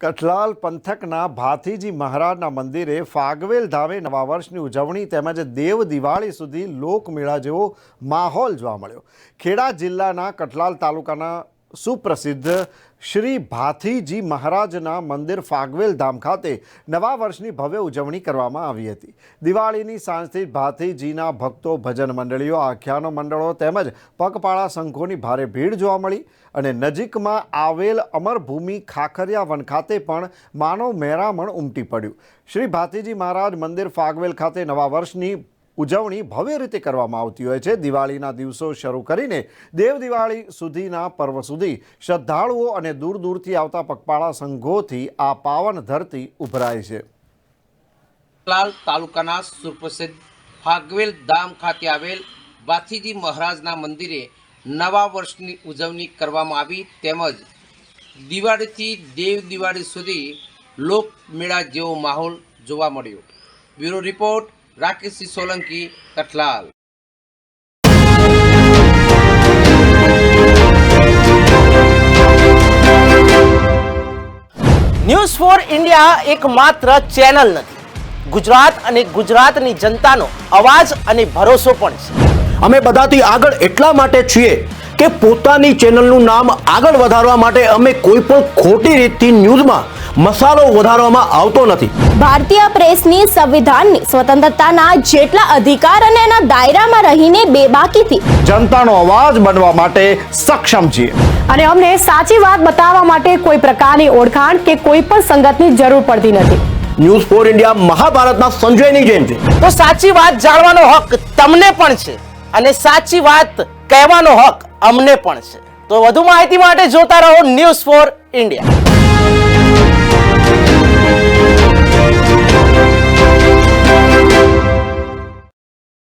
કઠલાલ પંથકના ભાથીજી મહારાજના મંદિરે ફાગવેલ ધામે નવા વર્ષની ઉજવણી તેમજ દેવ દિવાળી સુધી લોકમેળા જેવો માહોલ જોવા મળ્યો. ખેડા જિલ્લાના કઠલાલ તાલુકાના સુપ્રસિદ્ધ શ્રી ભાથીજી મહારાજના મંદિર ફાગવેલ ધામ ખાતે નવા વર્ષની ભવ્ય ઉજવણી કરવામાં આવી હતી. દિવાળીની સાંજથી ભાથીજીના ભક્તો, ભજન મંડળીઓ, આખ્યાનો મંડળો તેમજ પગપાળા સંઘોની ભારે ભીડ જોવા મળી અને નજીકમાં આવેલ અમરભૂમિ ખાખરિયા વન ખાતે પણ માનવ મહેરામણ ઉમટી પડ્યું. શ્રી ભાતીજી મહારાજ મંદિર ફાગવેલ ખાતે નવા વર્ષની ઉજવણી ભવ્ય રીતે કરવામાં આવતી હોય છે. દિવાળીના દિવસો શરૂ કરીને દેવ દિવાળી સુધીના પર્વ સુધી શ્રદ્ધાળુઓ અને દૂર દૂરથી આવતા પગપાળા સંઘોથી આ પાવન ધરતી ઉભરાય છે. લાલ તાલુકાના સુપ્રસિદ્ધ ફાગવેલ ધામ ખાતે આવેલ વાથીજી મહારાજના મંદિરે નવા વર્ષની ઉજવણી કરવામાં આવી તેમજ દિવાળીથી દેવ દિવાળી સુધી લોકમેળા જેવો માહોલ જોવા મળ્યો. Bureau report Rakeshsinh Solanki Kathlal news for India એકમાત્ર ચેનલ નથી. ગુજરાત અને ગુજરાતની જનતાનો અવાજ અને ભરોસો પણ છે. અમે બધાથી આગળ એટલા માટે છીએ કે પોતાની ચેનલનું નામ આગળ વધારવા માટે અમે કોઈ પણ ખોટી રીતથી ન્યૂઝમાં મસાલો વધારવામાં આવતો નથી. ભારતીય પ્રેસની સંવિધાનની સ્વતંત્રતાના જેટલા અધિકાર અને એના દાયરામાં રહીને બેબાકીથી જનતાનો અવાજ બનવા માટે સક્ષમ છીએ. અને અમને સાચી વાત બતાવવા માટે કોઈ પ્રકારની ઓળખાણ કે કોઈ પણ સંગતની જરૂર પડતી નથી. ન્યૂઝ ફોર ઇન્ડિયા મહાભારતના સંજયની જેમ છે. તો સાચી વાત જાણવાનો હક તમને પણ છે. અને સાચી વાત કહેવાનો હક અમને પણ છે. તો વધુ માહિતી માટે જોતા રહો ન્યૂઝ ફોર ઇન્ડિયા